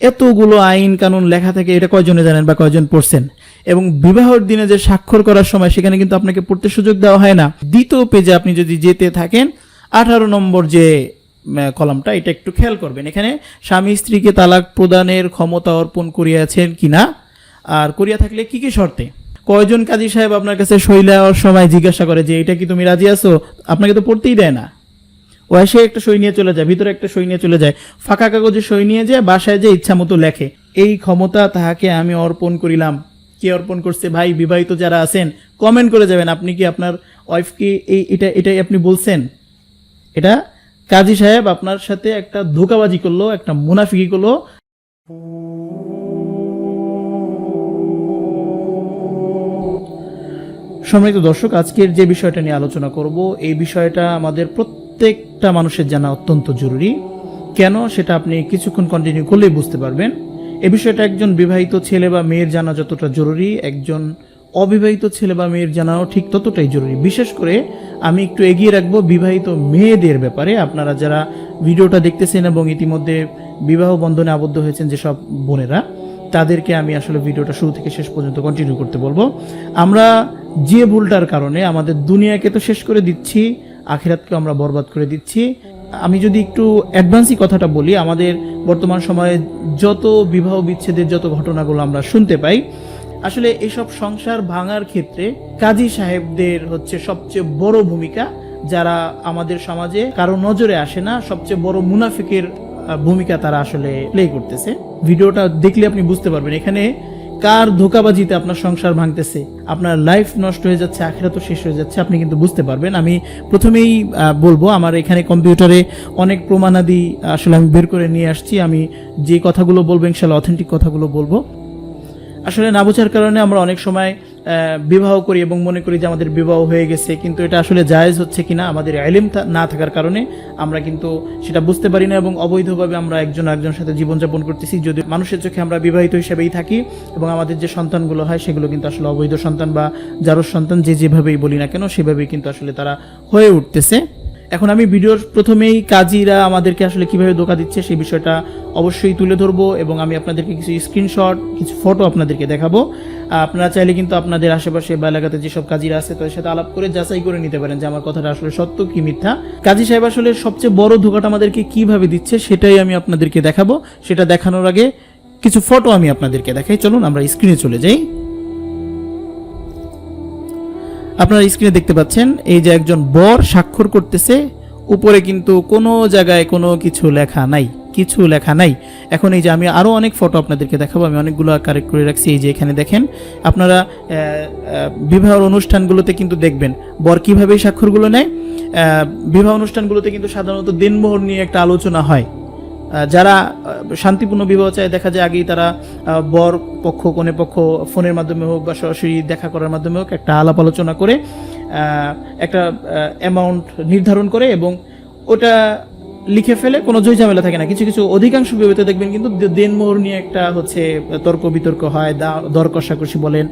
এতগুলো আইন কানুন লেখা থাকে, এটা কয়জনে জানেন বা কয়জন পড়ছেন? এবং বিবাহের দিনে যে স্বাক্ষর করার সময় সেখানে কিন্তু আপনাকে পড়তে সুযোগ দেওয়া হয় না। দ্বিতীয় পেজে আপনি যদি যেতে থাকেন, আঠারো নম্বর যে কলামটা, এটা একটু খেয়াল করবেন। এখানে স্বামী স্ত্রীকে তালাক প্রদানের ক্ষমতা অর্পণ করিয়াছেন কিনা? আর করিয়া থাকলে কি কি শর্তে? কয়জন কাজী সাহেব আপনার কাছে সই সময় জিজ্ঞাসা করে যে, এটা কি তুমি রাজি আছো? আপনাকে তো পড়তেই দেয় না। ও এসে একটা সই নিয়ে চলে যায়, ভিতরে একটা সই নিয়ে চলে যায়, ফাঁকা কাগজে সই নিয়ে যায়, বাসায় যে ইচ্ছা মতো লেখে। এই ক্ষমতা তাহাকে আমি অর্পণ করিলাম। কে অর্পণ করছে? ভাই, বিবাহিত যারা আছেন কমেন্ট করে যাবেন, আপনি কি আপনার ওয়াইফকে এই, এটা, এটাই আপনি বলছেন? এটা কাজী সাহেব আপনার সাথে একটা ধোকাবাজি করল, একটা মুনাফিকি করল। সম্মানিত দর্শক, আজকের যে বিষয়টা নিয়ে আলোচনা করব, এই বিষয়টা আমাদের প্রত্যেকটা মানুষের জানা অত্যন্ত জরুরি। কেন? সেটা আপনি কিছুক্ষণ কন্টিনিউ করলেই বুঝতে পারবেন। এ বিষয়টা একজন বিবাহিত ছেলে বা মেয়ের জানা যতটা জরুরি, একজন অবিবাহিত ছেলে বা মেয়ের জানাও ঠিক ততটাই জরুরি। বিশেষ করে আমি একটু এগিয়ে রাখব বিবাহিত মেয়েদের ব্যাপারে। আপনারা যারা ভিডিওটা দেখতেছেন এবং ইতিমধ্যে বিবাহ বন্ধনে আবদ্ধ হয়েছেন যেসব বোনেরা, তাদেরকে আমি আসলে ভিডিওটা শুরু থেকে শেষ পর্যন্ত কন্টিনিউ করতে বলব। আমরা যে ভুলটার কারণে আমাদের দুনিয়াকে তো শেষ করে দিচ্ছি আখিরাতকে আমরা বরবাদ করে দিচ্ছি। আমি যদি একটু অ্যাডভান্সই কথাটা বলি, আমাদের বর্তমান সময়ে যত বিবাহ বিচ্ছেদের যত ঘটনাগুলো আমরা শুনতে পাই, আসলে এসব সংসার ভাঙার ক্ষেত্রে কাজী সাহেবদের হচ্ছে সবচেয়ে বড় ভূমিকা, যারা আমাদের সমাজে কারও নজরে আসে না, সবচেয়ে বড় মুনাফিকের ভূমিকা তারা আসলে প্লে করতেছে। ভিডিওটা দেখলে আপনি বুঝতে পারবেন। এখানে কার ধোকাবাজিতে আপনার সংসার ভাঙতেছে? আপনার লাইফ নষ্ট হয়ে যাচ্ছে আখেরা তো শেষ হয়ে যাচ্ছে, আপনি কিন্তু বুঝতে পারবেন। আমি প্রথমেই বলব, আমার এখানে কম্পিউটারে অনেক প্রমাণাদি, আসলে আমি বের করে নিয়ে আসছি। আমি যে কথাগুলো বলব, ইনশাল্লাহ অথেন্টিক কথাগুলো বলব। আসলে না বোঝার কারণে আমরা অনেক সময় বিবাহ করি এবং মনে করি যে আমাদের বিবাহ হয়ে গেছে, কিন্তু এটা আসলে জায়েজ হচ্ছে কিনা, আমাদের আইলিম না থাকার কারণে আমরা কিন্তু সেটা বুঝতে পারি না এবং অবৈধভাবে আমরা একজন একজনের সাথে জীবনযাপন করতেছি। যদি মানুষের চোখে আমরা বিবাহিত হিসেবেই থাকি এবং আমাদের যে সন্তানগুলো হয়, সেগুলো কিন্তু আসলে অবৈধ সন্তান বা যারো সন্তান, যে যেভাবেই বলি না কেন, সেভাবেই কিন্তু আসলে তারা হয়ে উঠতেছে। এখন আমি ভিডিওর প্রথমেই কাজীরা আমাদেরকে আসলে কীভাবে ধোকা দিচ্ছে, সেই বিষয়টা অবশ্যই তুলে ধরবো এবং আমি আপনাদেরকে কিছু স্ক্রিনশট কিছু ফটো আপনাদেরকে দেখাবো। আপনারা চাইলে কিন্তু আপনাদের আশেপাশে বা এলাকাতে যেসব কাজীরা আছে, তাদের সাথে আলাপ করে যাচাই করে নিতে পারেন যে আমার কথাটা আসলে সত্য কি মিথ্যা। কাজী সাহেব আসলে সবচেয়ে বড় ধোকাটা আমাদেরকে কীভাবে দিচ্ছে সেটাই আমি আপনাদেরকে দেখাবো। সেটা দেখানোর আগে কিছু ফটো আমি আপনাদেরকে দেখাই। চলুন, আমরা স্ক্রিনে চলে যাই। আপনারা স্ক্রিনে দেখতে পাচ্ছেন, এই যে একজন বর স্বাক্ষর করতেছে, উপরে কিন্তু কোনো জায়গায় কোনো কিছু লেখা নাই। কিছু লেখা নাই। এখন এই যে আমি আরও অনেক ফটো আপনাদেরকে দেখাবো, আমি অনেকগুলো কারেক্ট করে রাখছি, এই যে এখানে দেখেন, আপনারা বিবাহ অনুষ্ঠানগুলোতে কিন্তু দেখবেন, বর কীভাবে এই স্বাক্ষরগুলো নেয় বিবাহ অনুষ্ঠানগুলোতে কিন্তু সাধারণত দিনমোহর নিয়ে একটা আলোচনা হয়। যারা শান্তিপূর্ণ বিবাহ চায়, দেখা যায় আগেই তারা বর পক্ষ, কনে পক্ষ, ফোনের মাধ্যমে হোক বা সরাসরি দেখা করার মাধ্যমে হোক একটা আলাপ আলোচনা করে একটা অ্যামাউন্ট নির্ধারণ করে এবং ওটা লিখে ফেলে, কোনো জয় ঝামেলা থাকে না। কিছু কিছু অধিকাংশ বিবাহিত দেখবেন কিন্তু দে- দেনমোহর নিয়ে একটা হচ্ছে, তর্ক বিতর্ক হয় দর কষাকষি বলেন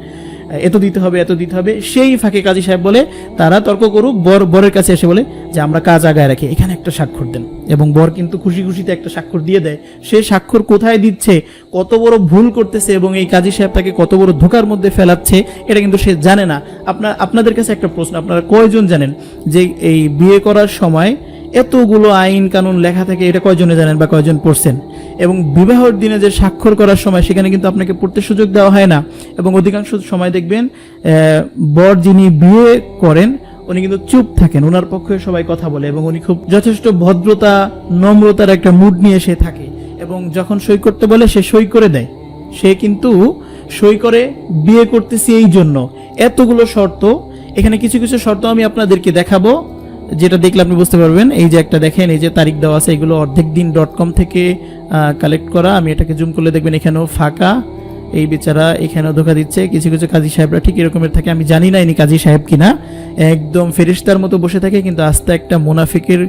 এত দিতে হবে এত দিতে হবে। সেই ফাঁকে কাজী সাহেব বলে, তারা তর্ক করুক, বর বরের কাছে এসে বলে যে, আমরা কাজ আগায় রাখি। এখানে একটা স্বাক্ষর দেন। এবং বর কিন্তু খুশি খুশিতে একটা স্বাক্ষর দিয়ে দেয়। সে স্বাক্ষর কোথায় দিচ্ছে, কত বড় ভুল করতেছে এবং এই কাজী সাহেব তাকে কত বড় ধোকার মধ্যে ফেলাচ্ছে, এটা কিন্তু সে জানে না। আপনার আপনাদের কাছে একটা প্রশ্ন, আপনারা কয়জন জানেন যে এই বিয়ে করার সময় এতগুলো আইন কানুন লেখা থাকে, এটা কয়জনে জানেন বা কয়জন পড়ছেন? এবং বিবাহের দিনে যে স্বাক্ষর করার সময়, সেখানে কিন্তু আপনাকে পড়তে সুযোগ দেওয়া হয় না। এবং অধিকাংশ সময় দেখবেন বর যিনি বিয়ে করেন, উনি কিন্তু চুপ থাকেন ওনার পক্ষে সবাই কথা বলে এবং উনি খুব যথেষ্ট ভদ্রতা, নম্রতার একটা মুড নিয়ে সে থাকে। এবং যখন সই করতে বলে, সে সই করে দেয়। সে কিন্তু সই করে বিয়ে করতেছি এই জন্য। এতগুলো শর্ত, এখানে কিছু কিছু শর্ত আমি আপনাদেরকে দেখাবো। যেটা দেখলে আপনি বুঝতে পারবেন, এই যে একটা দেখেন, এই যে তারিখ দেওয়া আছে, এগুলো অর্ধেক দিন ডট কম থেকে কালেক্ট করা। আমি এটাকে জুম করলে দেখবেন এখানেও ফাঁকা। এই বেচারা এখানেও ধোকা দিচ্ছে। কিছু কিছু কাজী সাহেবরা ঠিক এরকমের থাকে। আমি জানি না ইনি কাজী সাহেব কিনা। একদম ফেরিস্তার মতো বসে থাকে, কিন্তু আস্তে একটা মুনাফিকের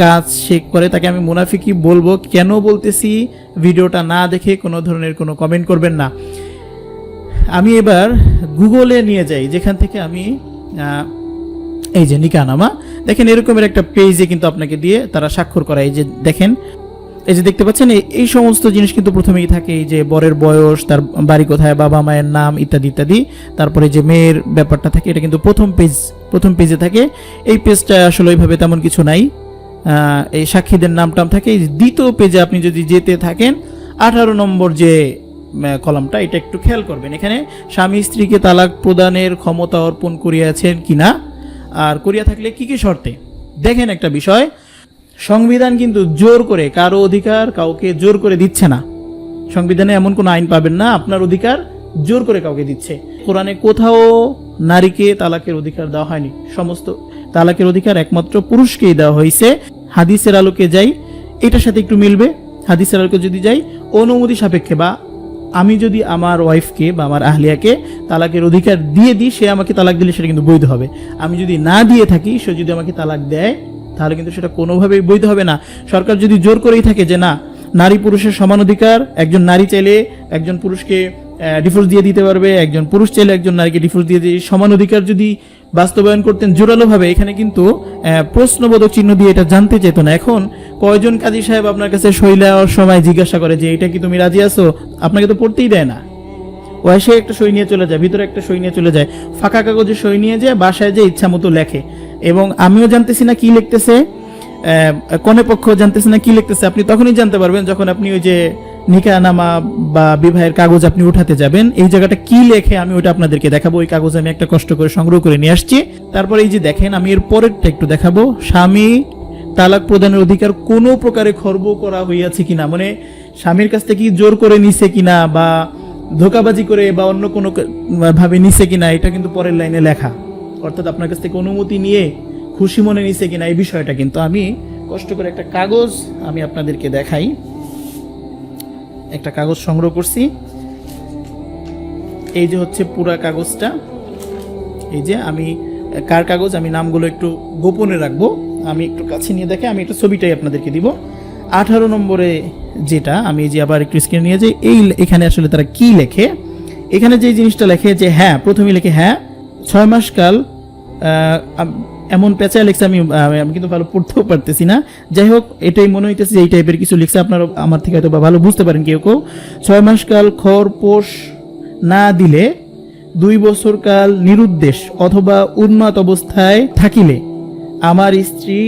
কাজ সে করে। তাকে আমি মুনাফিকই বলব। কেন বলতেছি? ভিডিওটা না দেখে কোনো ধরনের কোনো কমেন্ট করবেন না। আমি এবার গুগলে নিয়ে যাই, যেখান থেকে আমি এই যে নিকানামা, দেখেন এরকমের একটা পেজে কিন্তু আপনাকে দিয়ে তারা স্বাক্ষর করা, এই যে দেখেন, এই যে দেখতে পাচ্ছেন, এই- সমস্ত জিনিস কিন্তু প্রথমেই থাকে, এই যে বরের বয়স, তার বাড়ি কোথায়, বাবা মায়ের নাম, ইত্যাদি ইত্যাদি, তারপরে যে মেয়ের ব্যাপারটা থাকে, এটা কিন্তু প্রথম পেজ প্রথম পেজে থাকে, এই পেজটা আসলে ওইভাবে তেমন কিছু নাই এই সাক্ষীদের নাম টাম থাকে দ্বিতীয় পেজে আপনি যদি যেতে থাকেন, আঠারো নম্বর যে কলামটা, এটা একটু খেয়াল করবেন, এখানে স্বামী স্ত্রীকে তালাক প্রদানের ক্ষমতা অর্পণ করিয়াছেন কিনা আর করিয়া থাকলে কি কি শর্তে? দেখেন একটা বিষয়, সংবিধান কিন্তু জোর করে কারও অধিকার কাউকে জোর করে দিচ্ছে না। সংবিধানে এমন কোনো আইন পাবেন না, আপনার অধিকার জোর করে কাউকে দিচ্ছে। কোরআনে কোথাও নারীকে তালাকের অধিকার দেওয়া হয়নি। সমস্ত তালাকের অধিকার একমাত্র পুরুষকেই দেওয়া হয়েছে। হাদিসের আলোকে যাই, এটার সাথে একটু মিলবে। হাদিসের আলোকে যদি যাই, অনুমতি সাপেক্ষে বা আমি যদি আমার ওয়াইফকে বা আমার আহলিয়াকে তালাকের অধিকার দিয়ে দিই, সে আমাকে তালাক দিলে সেটা কিন্তু বৈধ হবে। আমি যদি না দিয়ে থাকি, সে যদি আমাকে তালাক দেয়, তাহলে কিন্তু সেটা কোনোভাবেই বৈধ হবে না। সরকার যদি জোর করেই থাকে যে না, নারী পুরুষের সমান অধিকার, একজন নারী চাইলে একজন পুরুষকে ডিভোর্স দিয়ে দিতে পারবে, একজন পুরুষ চাইলে একজন নারীকে ডিভোর্স দিয়ে দিয়ে সমান অধিকার যদি বাস্তবায়ন করতেন জোরালোভাবে। এখানে কিন্তু প্রশ্নবোধক চিহ্ন দিয়ে এটা জানতে চেত না। এখন কয়জন কাজী সাহেব আপনার কাছে সই নেওয়ার সময় জিজ্ঞাসা করে যে, এটা কি তুমি রাজি আছো? আপনাকে তো পড়তেই দেয় না। ও এসে একটা সই নিয়ে চলে যায়, ভিতরে একটা সই নিয়ে চলে যায়। ফাঁকা কাগজে সই নিয়ে যায়, বাসায় যে ইচ্ছা মতো লেখে। এবং আমিও জানতেছি না কি লিখতেছে কনে পক্ষ জানতেছে না কি লিখতেছে। আপনি তখনই জানতে পারবেন যখন আপনি ওই যে নিকানামা বা বিবাহের কাগজ আপনি উঠাতে যাবেন। এই জায়গাটা কি লেখে আমি ওটা আপনাদেরকে দেখাবো। ওই কাগজ আমি একটা কষ্ট করে সংগ্রহ করে নিয়ে আসছি। তারপরে এই যে দেখেন, আমি এর পরেরটা একটু দেখাবো। স্বামী তালাক প্রদানের অধিকার কোনো প্রকারে খর্ব করা হইয়াছে কিনা? মানে স্বামীর কাছ থেকে জোর করে নিছে কিনা বা ধোকাবাজি করে বা অন্য কোনো ভাবে নিছে কিনা, এটা কিন্তু পরের লাইনে লেখা। অর্থাৎ আপনার কাছ থেকে অনুমতি নিয়ে খুশি মনে নিছে কিনা, এই বিষয়টা কিন্তু আমি কষ্ট করে একটা কাগজ আমি আপনাদেরকে দেখাই। একটা কাগজ সংগ্রহ করছি। এই যে হচ্ছে পুরা কাগজটা। এই যে আমি, কার কাগজ, আমি নামগুলো একটু গোপনে রাখব। আমি একটু কাছে নিয়ে দেখে আমি একটা ছবিটাই আপনাদেরকে দিব। আঠারো নম্বরে যেটা, আমি যে আবার একটু স্ক্রিনে নিয়ে যাই, এই এখানে আসলে তারা কি লেখে? এখানে যে জিনিসটা লেখে যে হ্যাঁ প্রথমে লেখে হ্যাঁ ছয় মাস কাল এমন পেঁচায় লেখছে আমি আমি কিন্তু ভালো পড়তেও পারতেছি না। যাই হোক, এটাই মনে হইতেছে এই টাইপের কিছু লিখছে আপনারা আমার থেকে হয়তো ভালো বুঝতে পারেন কেউ কেউ। ছয় মাস কাল খড় পোষ না দিলে দুই বছর কাল নিরুদ্দেশ অথবা উন্নত অবস্থায় থাকিলে আমার স্ত্রী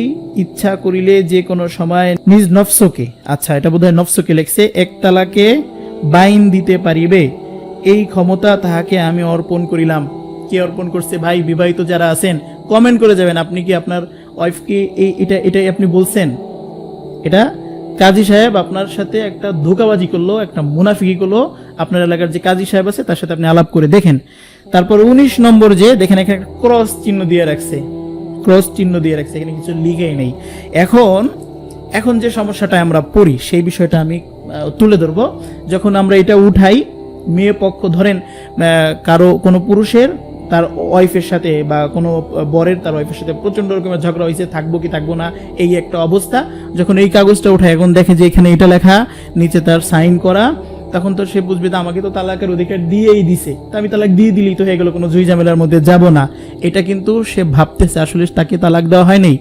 ইচ্ছা করিলে যে কোনো সময় নিজ নফসকে আচ্ছা এটা বোধহয় নফসকে লেখছে, এক তালাকে বাইন দিতে পারিবে। এই ক্ষমতা তাহাকে আমি অর্পণ করিলাম। কে অর্পণ করছে? ভাই, বিবাহিত যারা আছেন কমেন্ট করে যাবেন, আপনি কি আপনার ওয়াইফকে এই এটা এটাই আপনি বলছেন? এটা কাজী সাহেব আপনার সাথে একটা ধোকাবাজি করল, একটা মুনাফিকি করল, আপনার এলাকার যে কাজী সাহেব আছে, তার সাথে আপনি আলাপ করে দেখেন। তারপর উনিশ নম্বর যে, দেখেন এখানে ক্রস চিহ্ন দিয়ে রাখছে। ক্রস চিহ্ন দিয়ে রাখছে, এখানে কিছু লিখেই নেই। এখন এখন যে সমস্যাটা আমরা পড়ি, সেই বিষয়টা আমি তুলে ধরবো। যখন আমরা এটা উঠাই, মেয়ে পক্ষ ধরেন কারও কোনো পুরুষের তার ওয়াইফের সাথে বা কোনো বরের তার ওয়াইফের সাথে প্রচণ্ড রকমের ঝগড়া হয়েছে থাকব কি থাকব না, এই একটা অবস্থা। যখন এই কাগজটা উঠায়, এখন দেখে যে এখানে এটা লেখা, নিচে তার সাইন করা, তখন তো সে বুঝবে যে আমাকে তো তালাকের অধিকার দিয়েই দিছে। তা আমি তালাক দিয়ে দিলেই তো হয়ে গেল, কোনো জুই ঝামেলার মধ্যে যাব না। এটা কিন্তু সে ভাবতেছে, আসলে তাকে তালাক দেওয়া হয়নি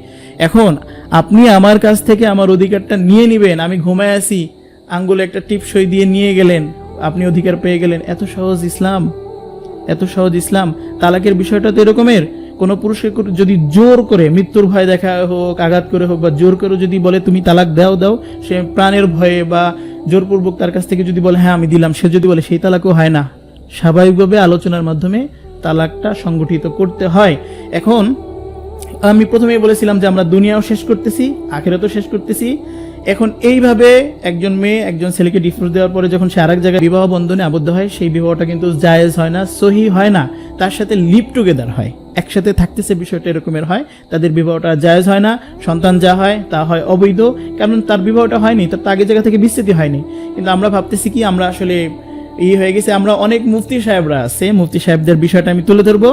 এখন আপনি আমার কাছ থেকে আমার অধিকারটা নিয়ে নেবেন, আমি ঘুমায় আছি, আঙ্গুলে একটা টিপ সই দিয়ে নিয়ে গেলেন, আপনি অধিকার পেয়ে গেলেন, এত সহজ ইসলাম। এত সহজ ইসলাম, তালাকের বিষয়টা তো এরকমের। কোনো পুরুষকে যদি জোর করে মৃত্যুর ভয় দেখা হোক, আঘাত করে হোক, বা জোর করে যদি বলে, তুমি তালাক দাও দাও, সে প্রাণের ভয়ে বা জোরপূর্বক তার কাছ থেকে যদি বলে হ্যাঁ আমি দিলাম, সে যদি বলে, সেই তালাকও হয় না। স্বাভাবিকভাবে আলোচনার মাধ্যমে তালাকটা সংগঠিত করতে হয়। এখন আমি প্রথমেই বলেছিলাম যে আমরা দুনিয়াও শেষ করতেছি, আখেরাতও শেষ করতেছি। এখন এইভাবে একজন মেয়ে একজন ছেলেকে ডিভোর্স দেওয়ার পরে যখন সে আরেক জায়গায় বিবাহ বন্ধনে আবদ্ধ হয়, সেই বিবাহটা কিন্তু জায়েজ হয় না, সহি হয় না। তার সাথে লিভ টুগেদার হয়। একসাথে থাকতেছে বিষয়টা এরকমের হয়, তাদের বিবাহটা জায়েজ হয় না, সন্তান যা হয় তা হয় অবৈধ। কারণ তার বিবাহটা হয়নি, তার তো আগের জায়গা থেকে বিস্তৃতি হয়নি। কিন্তু আমরা ভাবতেছি কি, আমরা আসলে ই হয়ে গেছে, আমরা অনেক মুফতি সাহেবরা আছে, মুফতি সাহেবদের বিষয়টা আমি তুলে ধরবো।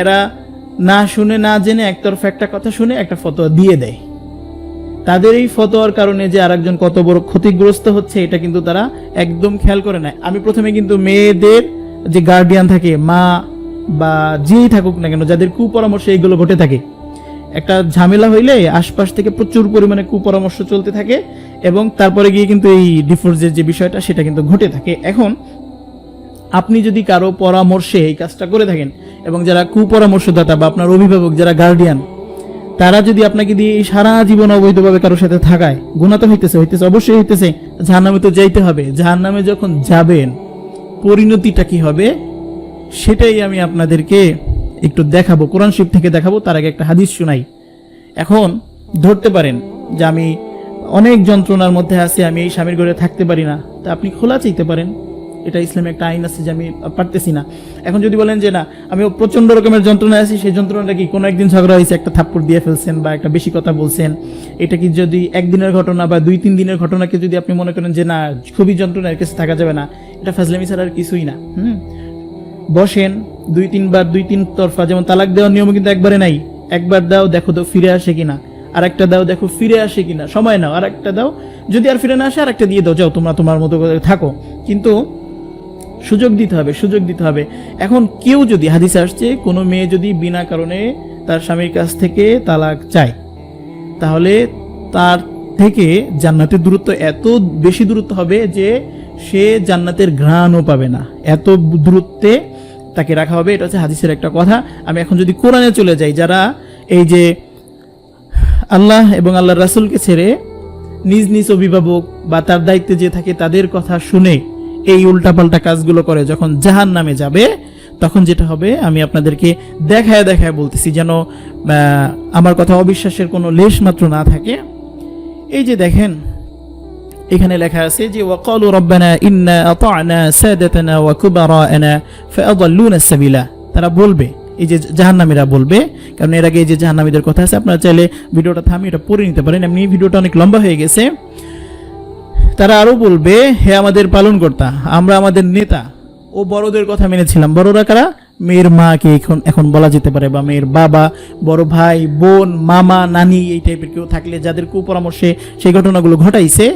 এরা না শুনে, না জেনে একতরফা একটা কথা শুনে একটা ফতোয়া দিয়ে দেয়। তাদের এই ফতোয়ার কারণে যে আরেকজন কত বড় ক্ষতিগ্রস্ত হচ্ছে, এটা কিন্তু তারা একদম খেয়াল করে না আমি প্রথমে কিন্তু মেয়েদের যে গার্ডিয়ান থাকে, মা বা যেই থাকুক না কেন, যাদের কুপরামর্শে এইগুলো ঘটে থাকে, একটা ঝামেলা হইলে আশপাশ থেকে প্রচুর পরিমাণে কুপরামর্শ চলতে থাকে এবং তারপরে গিয়ে কিন্তু এই ডিফোর্সের যে বিষয়টা, সেটা কিন্তু ঘটে থাকে। এখন আপনি যদি কারও পরামর্শে এই কাজটা করে থাকেন এবং যারা কুপরামর্শদাতা বা আপনার অভিভাবক, যারা গার্ডিয়ান তারা যদি আপনাকে দিয়ে সারা জীবন অবৈধভাবে কারোর সাথে থাকায় গুণা তো হইতেছে হইতেছে, অবশ্যই হইতেছে। জাহান নামে তো যাইতে হবে। জাহান নামে যখন যাবেন, পরিণতিটা কি হবে? সেটাই আমি আপনাদেরকে একটু দেখাবো। কোরআন শিব থেকে দেখাবো, তার আগে একটা হাদিস শোনাই। এখন ধরতে পারেন যে আমি অনেক যন্ত্রণার মধ্যে আছি, আমি এই স্বামীর ঘরে থাকতে পারি না। তা আপনি খোলা চাইতে পারেন। এটা ইসলামে একটা আইন আছে যে আমি পারতেছি না। এখন যদি বলেন যে না আমি প্রচণ্ড রকমের যন্ত্রণায় আছি, সেই যন্ত্রণাটা কি কোনো একদিন ঝগড়া হয়েছে একটা থাপ্পড় দিয়ে ফেলছেন বা একটা বেশি কথা বলছেন? এটা কি যদি একদিনের ঘটনা বা দুই, তিন দিনের ঘটনাকে যদি আপনি মনে করেন যে না, খুবই যন্ত্রণার কাছে থাকা যাবে না, এটা ফাজলামি ছাড়া আর কিছুই না, হুম? বসেন, দুই, তিনবার, দুই, তিন তরফা, যেমন তালাক দেওয়ার নিয়ম কিন্তু একবারে নাই। একবার দাও, দেখো তো ফিরে আসে কিনা। আর একটা দাও, দেখো ফিরে আসে কিনা। সময় নাও আর একটা দাও। যদি আর ফিরে না আসে আর একটা দিয়ে দাও। যাও তোমরা তোমার মতো থাকো। কিন্তু সুযোগ দিতে হবে, সুযোগ দিতে হবে। এখন কেউ যদি হাদিসে আসছে, কোনো মেয়ে যদি বিনা কারণে তার স্বামীর কাছ থেকে তালাক চায়, তাহলে তার থেকে জান্নাতের দূরত্ব এত বেশি দূরত্ব হবে যে সে জান্নাতের ঘ্রাণও পাবে না। এত দূরত্বে তাকে রাখা হবে, এটা হচ্ছে হাদিসের একটা কথা। আমি এখন যদি কোরআনে চলে যাই, যারা এই যে আল্লাহ এবং আল্লাহ রাসুলকে ছেড়ে নিজ নিজ অভিভাবক বা তার দায়িত্বে যে থাকে তাদের কথা শুনে এই উল্টাপাল্টা কাজগুলো করে যখন জাহান নামে যাবে, তখন যেটা হবে, আমি আপনাদেরকে দেখায় দেখায় বলতেছি যেন আমার কথা অবিশ্বাসের কোনো লেশ মাত্র না থাকে। এই যে দেখেন, এখানে লেখা আছে যে, ওয়াকালু রব্বানা ইন্না আতা'না সাদাতানা ওয়া কুবারানা ফাআদাল্লুনা সাবিলা। তারা বলবে, এই যে জাহান্নামীরা বলবে, কারণ এর আগে এই যে জাহান্নামীদের কথা আছে, আপনারা চাইলে ভিডিওটা থামিয়ে এটা পড়ে নিতে পারেন। এমনি ভিডিওটা অনেক লম্বা হয়ে গেছে। তারা আরও বলবে, হে আমাদের পালনকর্তা, আমরা আমাদের নেতা। ও বড়দের কথা মেনেছিলাম। বড়রা কারা? মেয়ের মাকে এখন এখন বলা যেতে পারে, বা মেয়ের বাবা, বড় ভাই, বোন, মামা, নানি, এই টাইপের কেউ থাকলে যাদের কুপরামর্শে সেই ঘটনাগুলো ঘটাইছে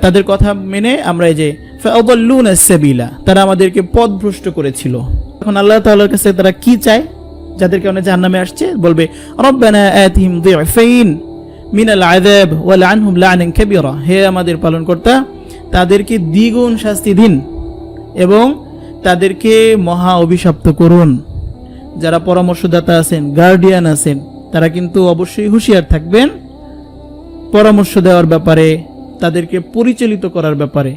তাদের কথা মেনে আমরা এই যে, ফাআদাল্লুন সাবিলা তারা আমাদেরকে পথভ্রষ্ট করেছিল। এখন আল্লাহ তাআলার কাছে তারা কি চায়? যাদের কারণে জাহান্নামে আসছে, বলবে, রব্বানা আতিহিম দিফাইন মিনাল আযাব ওয়া লানহুম লানান কাবীরা। হে আমাদের পালনকর্তা, তাদেরকে দ্বিগুণ শাস্তি দিন এবং তাদেরকে মহা অভিশপ্ত করুন। যারা পরামর্শদাতা আছেন গার্ডিয়ান আছেন, তারা কিন্তু অবশ্যই হুঁশিয়ার থাকবেন পরামর্শ দেওয়ার ব্যাপারে, তাদেরকে পরিচালিত করার ব্যাপারে।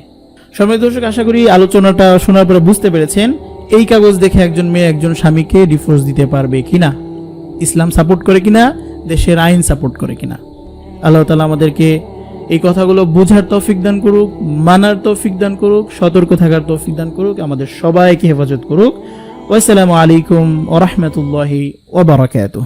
সময় দর্শক, আশা করি আলোচনাটা শোনার পরে বুঝতে পেরেছেন, এই কাগজ দেখে একজন মেয়ে একজন স্বামীকে ডিভোর্স দিতে পারবে কিনা? ইসলাম সাপোর্ট করে কিনা? দেশের আইন সাপোর্ট করে কিনা? আল্লাহ তালা আমাদেরকে এই কথাগুলো বোঝার তৌফিক দান করুক, মানার তৌফিক দান করুক, সতর্ক থাকার তৌফিক দান করুক, আমাদের সবাইকে হেফাজত করুক। ওয়াসালামু আলাইকুম ওরহমতুল্লাহি ওবরাকাতুহ